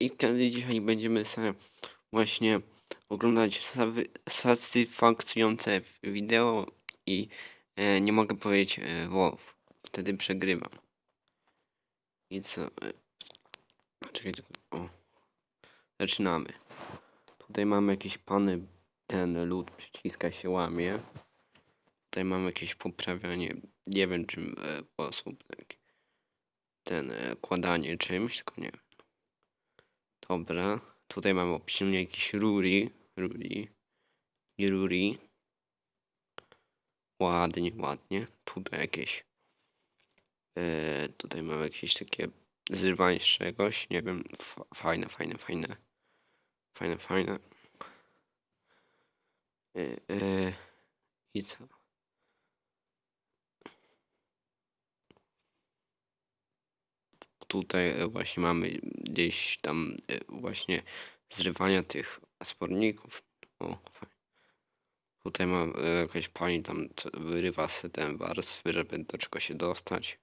I kiedy dzisiaj będziemy sobie właśnie oglądać satysfakcjonujące wideo i e, nie mogę powiedzieć e, WoW. Wtedy przegrywam. I co? E, czekaj, o. Zaczynamy. Tutaj mamy jakieś pany, ten lód przyciska się łamie. Tutaj mamy jakieś poprawianie, nie wiem czym e, sposób. Tak. Ten e, kładanie czymś, tylko nie. Dobra. Tutaj mamy obciążenie jakieś ruri. Ruri. I ruri. Ładnie, ładnie. Tutaj jakieś. E, tutaj mamy jakieś takie zrywanie z czegoś. Nie wiem. Fajne, fajne, fajne. Fajne, fajne. E, I co? Tutaj e, właśnie mamy gdzieś tam e, właśnie zrywania tych sporników. O, fajnie. Tutaj mam e, jakaś pani tam wyrywa sobie ten warstwy, żeby do czego się dostać.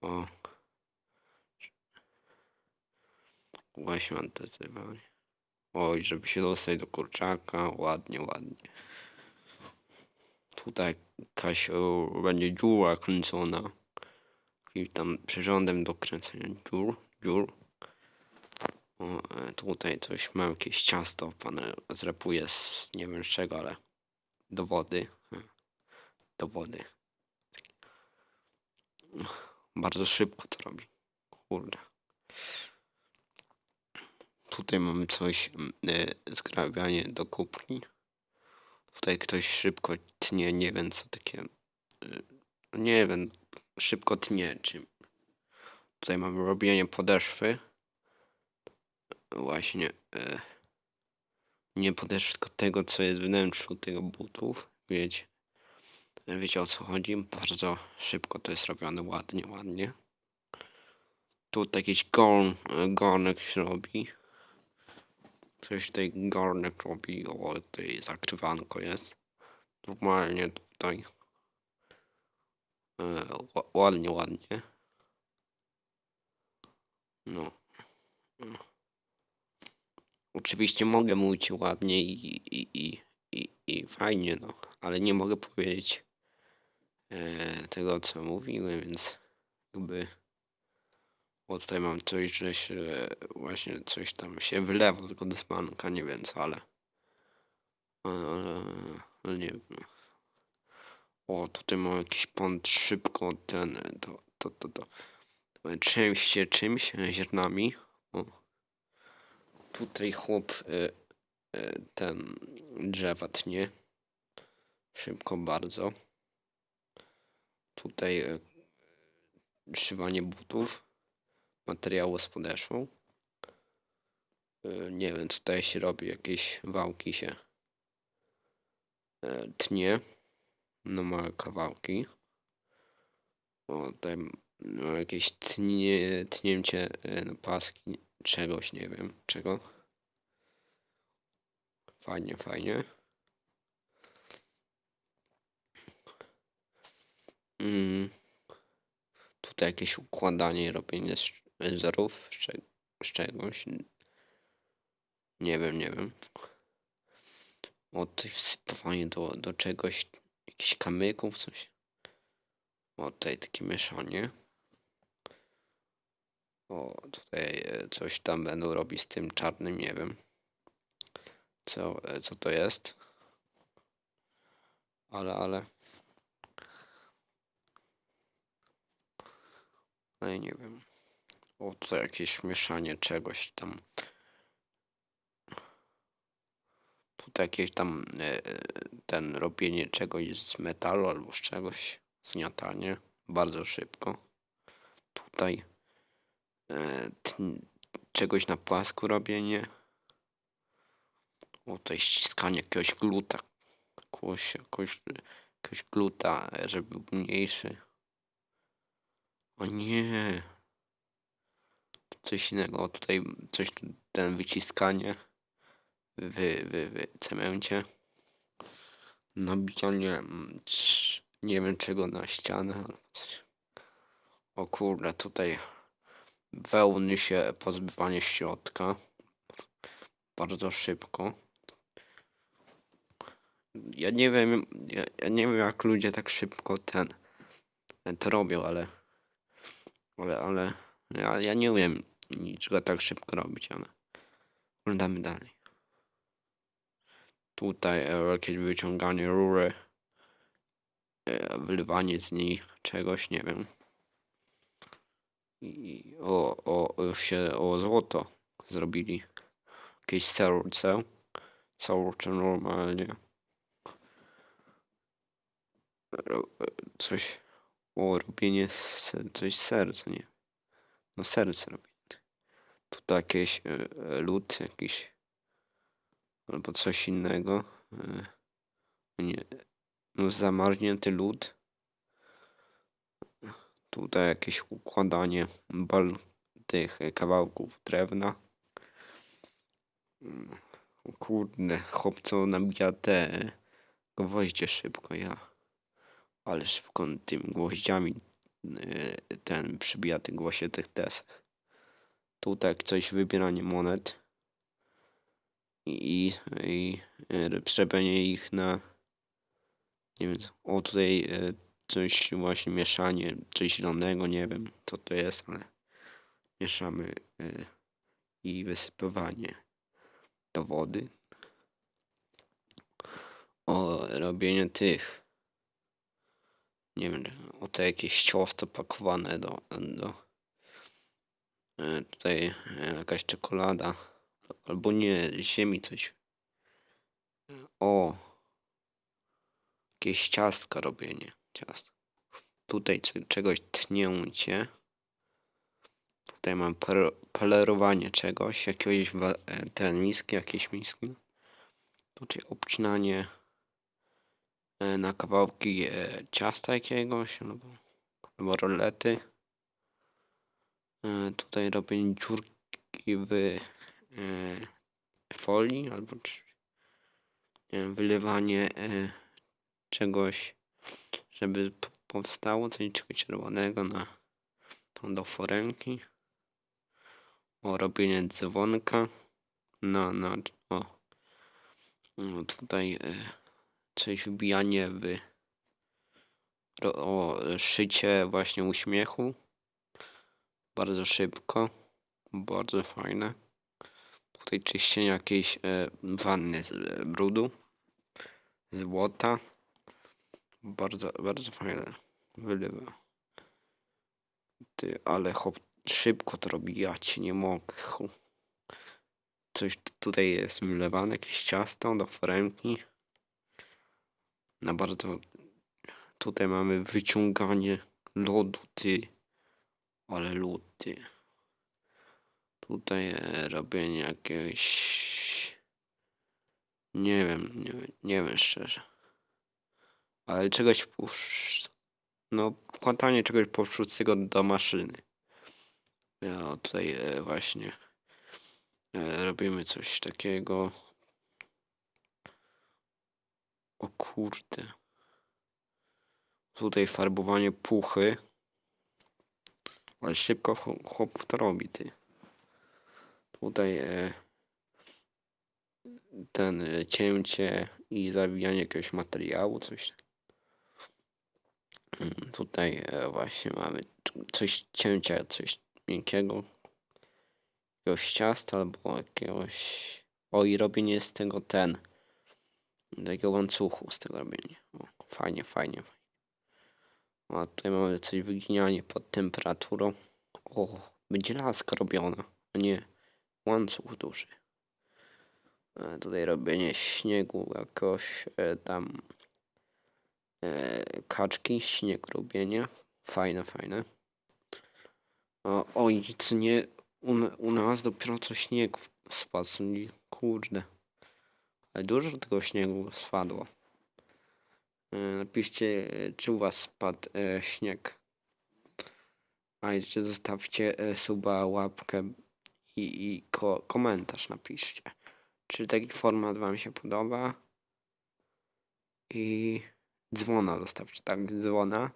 O. Właśnie mam te zrywanie. Oj, żeby się dostać do kurczaka. Ładnie, ładnie. Tutaj jakaś o, będzie dziura kręcona. I tam przyrządem do kręcenia dziur. dziur. O, e, tutaj coś mam jakieś ciasto, pan e, zrapuje z nie wiem z czego, ale do wody. E, Do wody. Bardzo szybko to robi. Kurde. Tutaj mamy coś, mm, e, zgrabianie do kubki. Tutaj ktoś szybko tnie, nie wiem co takie. Nie wiem, szybko tnie czym. Tutaj mamy robienie podeszwy. Właśnie. E, nie podeszwy, tylko tego, co jest w wnętrzu tego butów. Wiecie. Wiecie o co chodzi? Bardzo szybko to jest robione, ładnie, ładnie. Tu jakiś gorn, e, garnek się robi. Coś tutaj garnek robi. O, tutaj zakrywanko jest. Normalnie tutaj. Ła- ładnie, ładnie. No. Oczywiście mogę mówić ładnie i, i, i, i, i fajnie, no, ale nie mogę powiedzieć e, tego, co mówiłem, więc jakby. O, tutaj mam coś, że się właśnie coś tam się wylewa tylko do spanka, nie wiem co, ale. Ale, ale nie wiem. O, tutaj mam jakiś pąd szybko ten, to, to, to, to. Czymś się czymś, ziarnami. O. Tutaj chłop e, e, ten drzewa tnie. Szybko bardzo. Tutaj e, szywanie butów. Materiału z podeszwą. E, nie wiem, tutaj się robi jakieś wałki się e, tnie. No małe kawałki. O, tutaj no, jakieś tnie, tnięcie e, na paski czegoś, nie wiem czego. Fajnie, fajnie. Mm. Tutaj jakieś układanie robienie z z z, cze- z czegoś. Nie wiem, nie wiem. O, tutaj wsypywanie do, do czegoś, jakichś kamyków, coś. O, tutaj takie mieszanie. O, tutaj e, coś tam będą robić z tym czarnym, nie wiem. Co, e, co to jest. Ale, ale. Ale nie wiem. O, tutaj jakieś mieszanie czegoś tam. Tutaj jakieś tam e, ten robienie czegoś z metalu albo z czegoś. Zniatanie. Bardzo szybko. Tutaj e, czegoś na płasku robienie. O, tutaj ściskanie jakiegoś gluta. Jakoś, jakoś, jakiegoś gluta, e, żeby był mniejszy. O nie. Coś innego. O, tutaj coś, ten wyciskanie w, w, w cemencie. Nabijanie mm, nie wiem czego na ścianę. O kurde, tutaj wełny się pozbywanie środka. Bardzo szybko. Ja nie wiem, ja, ja nie wiem jak ludzie tak szybko ten to robią, ale ale, ale ja, ja nie umiem niczego tak szybko robić, ale oglądamy dalej. Tutaj e, jakieś wyciąganie rury, e, wylewanie z niej czegoś, nie wiem. I o, o, o się o złoto zrobili. Jakieś serce. Serce normalnie. E, Coś. O, robienie se- coś serca, nie? No serce robię. Tutaj jakieś e, e, lód, jakiś albo coś innego. E, nie, no zamarznięty lód. Tutaj jakieś układanie bal tych e, kawałków drewna. Mm, kurde, chłopco nabija te e, gwoździe szybko, ja. Ale szybko tym gwoździami ten przybija tych właśnie tych desek. Tutaj coś wybieranie monet i, i e, przerobienie ich na nie wiem, o tutaj e, coś właśnie mieszanie, coś zielonego, nie wiem co to jest, ale mieszamy e, i wysypywanie do wody. O robienie tych nie wiem, o te jakieś ciasto pakowane do, do tutaj jakaś czekolada albo nie, ziemi coś. O, jakieś ciastka robienie, ciast. Tutaj czegoś tnięcie. Tutaj mam polerowanie czegoś, jakiegoś e, te miski, jakieś miski. Tutaj obcinanie e, na kawałki e, ciasta jakiegoś, albo, albo rolety. Tutaj robię dziurki w folii, albo wylewanie e, czegoś, żeby powstało coś czerwonego na tą do foremki. O, robienie dzwonka na, na, o, no tutaj e, coś wbijanie w, o, szycie właśnie uśmiechu. Bardzo szybko, bardzo fajne. Tutaj czyszczenie jakiejś e, wanny z e, brudu, złota. Bardzo, bardzo fajne. Wylewa. Ty, ale hop, szybko to robi, ja ci nie mogę. Coś tutaj jest wylewane, jakieś ciasto do foremki. Na bardzo... Tutaj mamy wyciąganie lodu, ty. Ale lód, ty. Tutaj robienie jakiegoś... Nie wiem, nie, wiem- nie wiem szczerze. Ale czegoś pusz... No, wkładanie czegoś powszódzkiego do maszyny. Ja tutaj e, właśnie e, robimy coś takiego. O kurde. Tutaj farbowanie puchy. Ale szybko chłop to robi, ty. Tutaj e, ten e, cięcie i zawijanie jakiegoś materiału, coś. tak- Mm, Tutaj e, właśnie mamy coś cięcia, coś miękkiego. Jakiegoś ciasta albo jakiegoś... O i robienie z tego ten. Takiego łańcuchu z tego robienia. O, fajnie, fajnie. fajnie. A tutaj mamy coś wyginianie pod temperaturą. O, będzie laska robiona, a nie łańcuch duży. E, tutaj robienie śniegu jakoś e, tam e, kaczki, śnieg robienie. Fajne, fajne. O, oj, nie, u, u nas dopiero co śnieg spadł, kurde. Ale dużo tego śniegu spadło. E, Napiszcie, czy u was spadł e, śnieg. A jeszcze zostawcie e, suba, łapkę i, i ko komentarz napiszcie. Czy taki format wam się podoba? I dzwona zostawcie, tak, dzwona.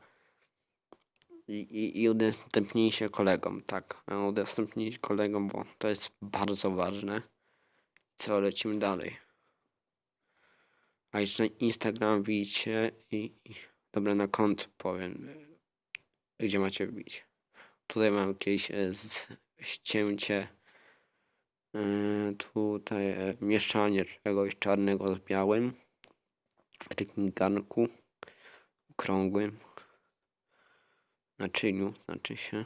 I, i, i udostępnijcie kolegom, tak. Udostępnijcie kolegom, bo to jest bardzo ważne. Co, lecimy dalej. A jeszcze Instagram widzicie i, i dobra, na kont powiem, gdzie macie wbić. Tutaj mam jakieś e, z, ścięcie, tutaj e, mieszanie czegoś czarnego z białym w takim garnku okrągłym naczyniu, znaczy się.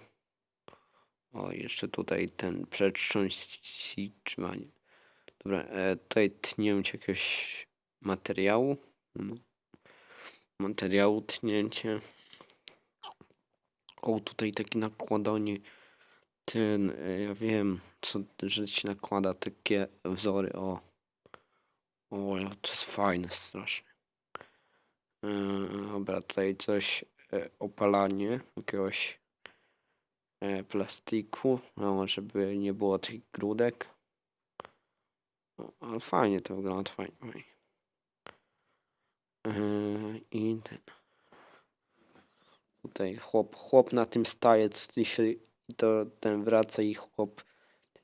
O, jeszcze tutaj ten przetrząstrzymanie. Dobra, e, tutaj tnięcie jakiegoś materiału. No. Materiału tnięcie. O, tutaj taki nakładanie. Ten, e, ja wiem, co, że się nakłada takie wzory, o. O, to jest fajne strasznie. E, dobra, tutaj coś, e, opalanie jakiegoś e, plastiku, no, żeby nie było tych grudek. No, ale fajnie to wygląda, fajnie. fajnie. Yy, I ten. Tutaj chłop, chłop na tym staje, c- się, i to ten wraca i chłop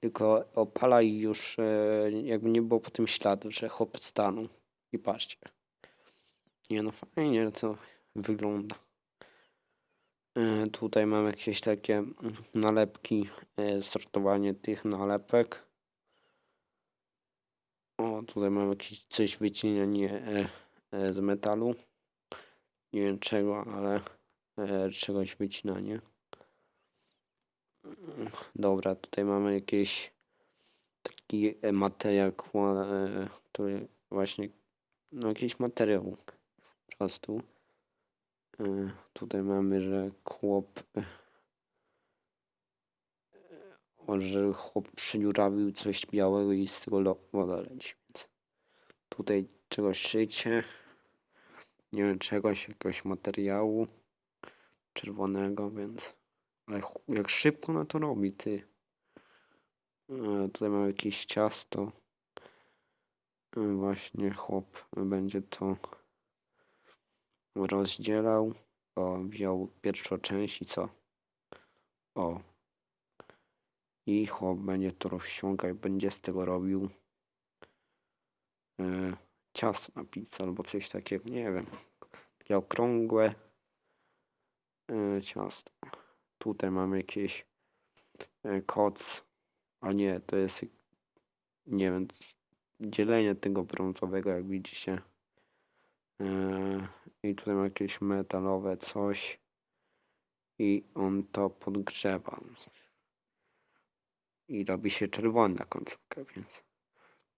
tylko opala i już e, jakby nie było po tym śladu, że chłop stanął. I patrzcie. Nie no, fajnie to wygląda. E, tutaj mam jakieś takie nalepki, e, sortowanie tych nalepek. O, tutaj mam jakieś coś wycinanie z metalu. Nie wiem czego, ale czegoś wycinanie. Dobra, tutaj mamy jakieś taki materiał, e, który właśnie, no jakiś materiał po prostu. E, tutaj mamy, że chłop, e, że chłop przedziurawił coś białego i z tego woda leci, więc tutaj czegoś szycie, nie wiem, czegoś, jakiegoś materiału czerwonego, więc ale jak szybko na to robi, ty. E, tutaj mam jakieś ciasto. E, Właśnie chłop będzie to rozdzielał. O, wziął pierwszą część i co? O. I chłop będzie to rozciągał będzie z tego robił e, ciasto na pizzę albo coś takiego, nie wiem. Takie okrągłe e, ciasto. Tutaj mamy jakieś e, koc, a nie, to jest nie wiem, dzielenie tego brązowego, jak widzicie. Eee, I tutaj ma jakieś metalowe coś. I on to podgrzewa. I robi się czerwona końcówka, więc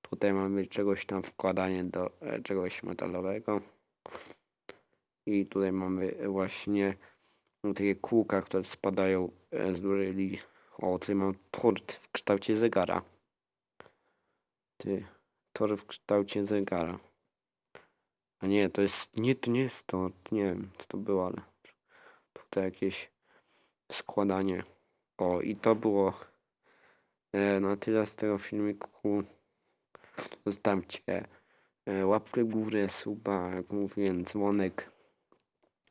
tutaj mamy czegoś tam wkładanie do e, czegoś metalowego. I tutaj mamy właśnie no, takie kółka, które spadają e, z li- O, tutaj mam tort w kształcie zegara. Ty, tor w kształcie zegara. A nie, to jest, nie, to nie jest tort, nie wiem co to było, ale tutaj jakieś składanie. O, i to było e, na tyle z tego filmiku. Zostawcie e, łapkę w górę, suba, jak mówiłem, dzwonek.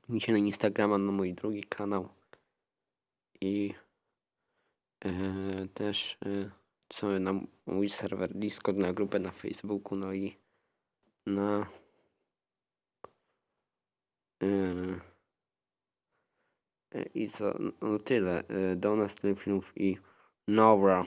Idźcie na Instagrama, na mój drugi kanał. I e, też e, co na mój serwer Discord, na grupę na Facebooku, no i na Yy, I co? No tyle. Yy, Do następnych filmów i Nora.